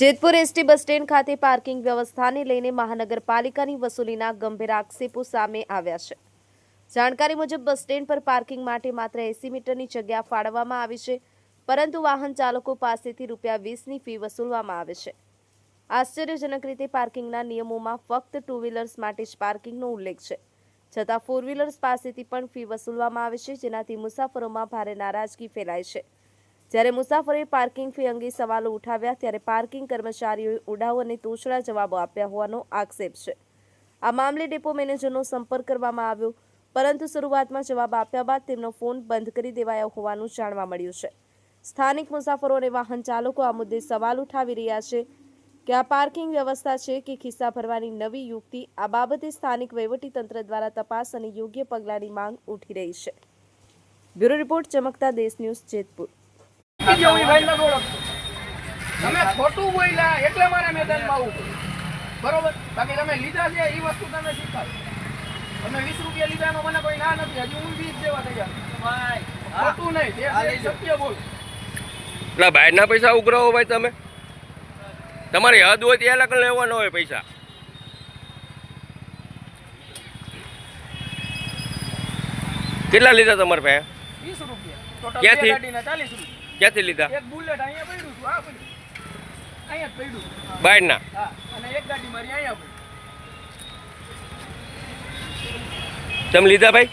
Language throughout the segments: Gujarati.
જેતપુર એસટી બસ સ્ટેન્ડ ખાતે પાર્કિંગ વ્યવસ્થાને લઈને મહાનગરપાલિકાની વસૂલીના ગંભીર આક્ષેપો સામે આવ્યા છે. જાણકારી મુજબ બસ સ્ટેન્ડ પર પાર્કિંગ માટે માત્ર એસી મીટરની જગ્યા ફાળવવામાં આવી છે, પરંતુ વાહન ચાલકો પાસેથી રૂપિયા વીસની ફી વસૂલવામાં આવે છે. આશ્ચર્યજનક રીતે પાર્કિંગના નિયમોમાં ફક્ત ટુ વ્હીલર્સ માટે જ પાર્કિંગનો ઉલ્લેખ છે. છતાં ફોર વ્હીલર્સ પાસેથી પણ ફી વસૂલવામાં આવે છે, જેનાથી મુસાફરોમાં ભારે નારાજગી ફેલાય છે. જ્યારે મુસાફરોએ પાર્કિંગ ફી અંગે સવાલો ઉઠાવ્યા ત્યારે પાર્કિંગ કર્મચારીઓએ ઉડાવ અને તોછડા જવાબો આપ્યા હોવાનો આક્ષેપ છે. આ મામલે ડેપો મેનેજરનો સંપર્ક કરવામાં આવ્યો, પરંતુ શરૂઆતમાં જવાબ આપ્યા બાદ તેમનો ફોન બંધ કરી દેવાયો હોવાનું જાણવા મળ્યું છે. સ્થાનિક મુસાફરો અને વાહન ચાલકો આ મુદ્દે સવાલ ઉઠાવી રહ્યા છે કે આ પાર્કિંગ વ્યવસ્થા છે કે ખિસ્સા ભરવાની નવી યુક્તિ આ બાબતે સ્થાનિક વહીવટીતંત્ર દ્વારા તપાસ અને યોગ્ય પગલાંની માંગ ઉઠી રહી છે. બ્યુરો રિપોર્ટ ચમકતા દેશ ન્યૂઝ જેતપુર. જેવું ઈ નથી ઓળખતો. તમે ખોટું બોલ્યા એટલે મારે મેદાનમાં આવવું પડ્યું. બરોબર? બાકી તમે લીધા છે એ વસ્તુ તમે સ્વીકારો તમે વીસ રૂપિયા લીધાનો મને કોઈ ના નથી. હજી હું વીસ દેવા તૈયાર ખોટું નહીં. સત્ય બોલ. ના બહારના પૈસા ઉઘરાવો ભાઈ તમે. તમારી હદ હોય ત્યાં લગન લેવાનો હોય પૈસા. કેટલા લીધા તમારે પાસે વીસ રૂપિયા. ટોટલ ક્યાંથી? ક્યાંથી લીધા? એક બુલેટ અહીંયા પડ્યું હતું. આ પડ્યું. અહીંયા પડ્યું. બહારના ના અને એક ગાડી મારી અહીંયા પડી. તમે લીધા ભાઈ?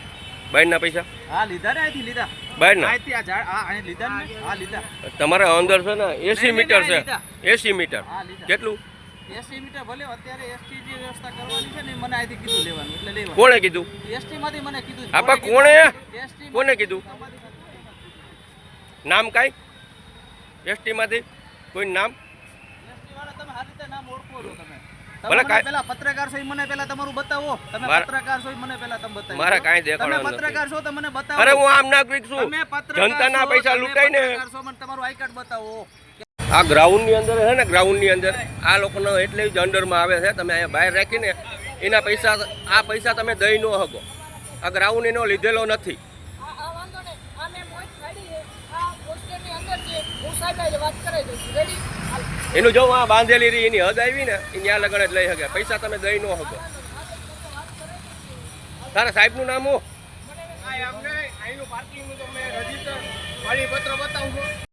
બહારના પૈસા? હા લીધા ને અહીંથી લીધા. બહારના અહીંથી આ ઝાડ આ અહીં લીધા ને હા લીધા. તમારા અંદર છે ને એસી મીટર છે. AC metre. કેટલું? એસટી મીટર ભલે અત્યારે એસટી જે વ્યવસ્થા કરવાની છે ને મને અહીંથી કીધું લેવાનું એટલે લેવાનું. કોણે કીધું? એસટી માંથી મને કીધું આપા કોણે એસટી કોને કીધું? નામ કાંઈ? એસટીમાંથી કોઈ નામ? તમે તમે. પત્રકાર છો મને પેલા તમારું બતાવો. તમે પત્રકાર છો મને પેલા તમે બતાવો મારા કાંઈ તમે પત્રકાર છો તો મને બતાવો. અરે હું આમ નાગરિક છું. જનતાના પૈસા તમે લૂંટાય ને પત્રકાર છો, મને તમારું આઈ કાર્ડ બતાવો. આ ગ્રાઉન્ડની અંદર છે ને ગ્રાઉન્ડની અંદર. આ લોકોનો એટલે જ અંડરમાં આવે છે તમે અહીંયા બહાર રાખીને એના પૈસા આ પૈસા તમે દઈ ન શકો. આ ગ્રાઉન્ડ એનો લીધેલો નથી. એનું જો આ બાંધેલી રહી એની હદ આવી ને એ ત્યાં લગણ જ લઈ શકે. પૈસા તમે દઈ ન શકો. તારા સાહેબનું નામ હું પાર્કિંગનું રજિસ્ટર બતાવું